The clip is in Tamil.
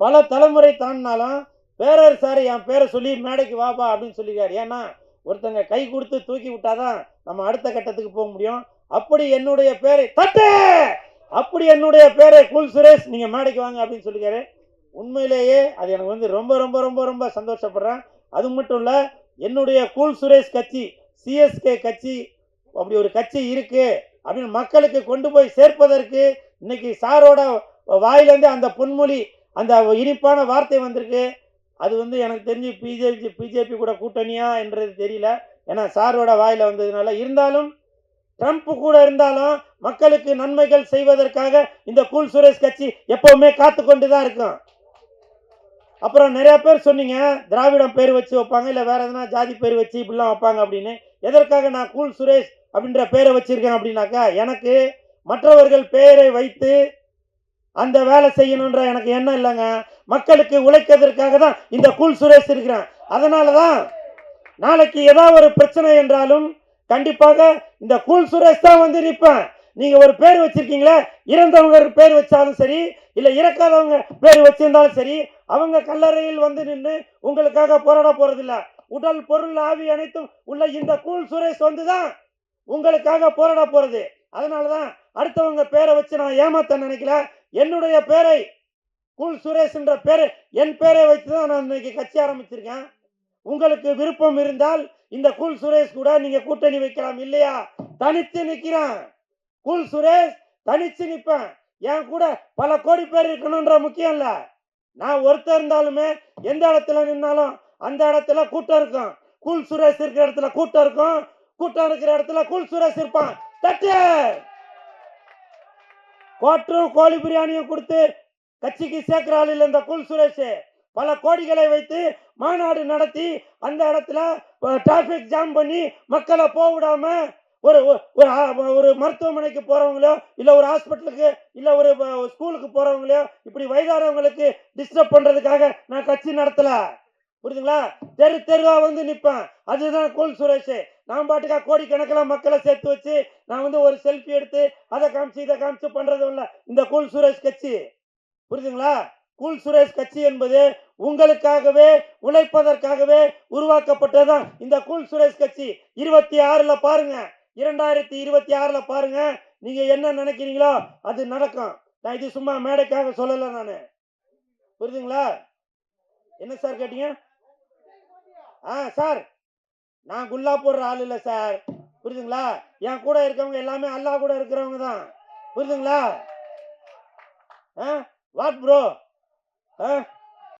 பல தலைமுறை தாண்டினாலும் பேரர் சார் என் பேரை சொல்லி மேடைக்கு வாப்பா அப்படின்னு சொல்லியிருக்காரு ஏன்னா ஒருத்தங்க கை கொடுத்து தூக்கி விட்டாதான் நம்ம அடுத்த கட்டத்துக்கு போக முடியும். அப்படி என்னுடைய பேரை தட்டு! அப்படி என்னுடைய பேரை குல் சுரேஷ் நீங்கள் மேடைக்கு வாங்க அப்படின்னு சொல்லியிருக்காரு உண்மையிலேயே அது எனக்கு வந்து ரொம்ப ரொம்ப ரொம்ப ரொம்ப சந்தோஷப்படுறேன். அது மட்டும் இல்லை என்னுடைய கூல் சுரேஷ் கட்சி சிஎஸ்கே கட்சி அப்படி ஒரு கட்சி இருக்கு அப்படின்னு மக்களுக்கு கொண்டு போய் சேர்ப்பதற்கு இன்னைக்கு சாரோட வாயிலேருந்து அந்த பொன்மொழி அந்த இனிப்பான வார்த்தை வந்திருக்கு. அது வந்து எனக்கு தெரிஞ்சு பிஜேபி பிஜேபி கூட கூட்டணியா என்றது தெரியல. ஏன்னா சாரோட வாயில் வந்ததுனால. இருந்தாலும் ட்ரம்ப் கூட இருந்தாலும் மக்களுக்கு நன்மைகள் செய்வதற்காக இந்த கூல் சுரேஷ் கட்சி எப்பவுமே காத்து கொண்டு தான் இருக்கும். அப்புறம் நிறைய பேர் சொன்னீங்க திராவிடம் பேர் வச்சு வைப்பாங்க இல்லை வேற எதனா ஜாதி பேர் வச்சு இப்படிலாம் வைப்பாங்க அப்படின்னு. எதற்காக நான் கூல் சுரேஷ் அப்படின்ற பேரை வச்சிருக்கேன் அப்படின்னாக்கா எனக்கு மற்றவர்கள் பெயரை வைத்து அந்த வேலை செய்யணுன்ற எனக்கு எண்ணம் இல்லைங்க. மக்களுக்கு உழைக்கிறதுக்காக தான் இந்த கூல் சுரேஷ் இருக்கிறேன். அதனால தான் நாளைக்கு ஏதாவது ஒரு பிரச்சனை என்றாலும் கண்டிப்பாக இந்த கூல் சுரேஷ் தான் வந்து நிற்பேன். நீங்கள் ஒரு பேர் வச்சுருக்கீங்களே இறந்தவங்க பேர் வச்சாலும் சரி இல்லை இறக்காதவங்க பேர் வச்சிருந்தாலும் சரி அவங்க கல்லறையில் வந்து நின்று உங்களுக்காக போராட போகிறதில்ல உடல் பொருள் ஆவி அனைத்தும் உள்ள இந்த கூல் சுரேஷ் வந்து தான் உங்களுக்காக போராட போகிறது அதனால தான் அடுத்தவங்க பேரை வச்சு நான் ஏமாத்த நினைக்கல. என்னுடைய பேரை கூல் சுரேஷ் என்ற பேரை என் பேரை வைத்து தான் நான் இன்னைக்கு கட்சி ஆரம்பிச்சிருக்கேன். உங்களுக்கு விருப்பம் இருந்தால் இந்த கூல் சுரேஷ் கூட நீங்க கூட்டணி வைக்கலாம் இல்லையா? தனித்து நிக்கிறேன். கூல் சுரேஷ் தனிச்சு நிப்பேன். என் கூட பல கோடி பேர் இருக்கணும்ன்ற முக்கியம் இல்ல. நான் ஒருத்தர் இருந்தாலுமே எந்த இடத்துல நின்னாலும் அந்த இடத்துல கூட்டம் இருக்கும். கூல் சுரேஷ் இருக்கிற இடத்துல கூட்டம் இருக்கும். கூட்டம் இருக்கிற இடத்துல கூல் சுரேஷ் இருப்பான். தட்டு! கோட்டும் கோழி பிரியாணியும் கொடுத்து கட்சிக்கு சேர்க்கிற ஆள் இல்லை இந்த கூல் சுரேஷ். பல கோடிகளை வைத்து மாநாடு நடத்தி அந்த இடத்துல டிராபிக் ஜாம் பண்ணி மக்களை போக விடாம ஒரு ஒரு- மருத்துவமனைக்கு போறவங்களோ இல்ல ஒரு ஹாஸ்பிட்டலுக்கு இல்ல ஒரு ஸ்கூலுக்கு போறவங்களோ இப்படி வயதானவங்களுக்கு டிஸ்டர்ப் பண்றதுக்காக நான் கட்சி நடத்தல. புரியுதுங்களா? தெரு தெருவா வந்து நிப்பேன். அதுதான் கூல் சுரேஷ். நான் பாட்டுக்கா கோடிக்கணக்கில் மக்களை சேர்த்து வச்சு நான் வந்து ஒரு செல்ஃபி எடுத்து அதை காமிச்சு இதை காமிச்சு பண்ணுறதும் இல்லை. இந்த கூல் சுரேஷ் கட்சி. புரியுதுங்களா கூல் சுரேஷ் கட்சி என்பது உங்களுக்காகவே உழைப்பதற்காகவே உருவாக்கப்பட்டதுதான். இந்த கூல் சுரேஷ் கட்சி இருபத்தி ஆறில் பாருங்க. இரண்டாயிரத்தி இருபத்தி ஆறில் பாருங்க. நீங்க என்ன நினைக்கிறீங்களோ அது நடக்கும். நான் இது சும்மா மேடைக்காக சொல்லலை நான். புரியுதுங்களா என்ன சார் கேட்டீங்க? ஆ சார். நான் குல்லா போடுற ஆள் இல்லை சார் புரியுதுங்களா என் கூட இருக்கிறவங்க எல்லாமே அல்லாஹ் கூட இருக்கிறவங்க தான். புரியுதுங்களா ஆ? What bro ah?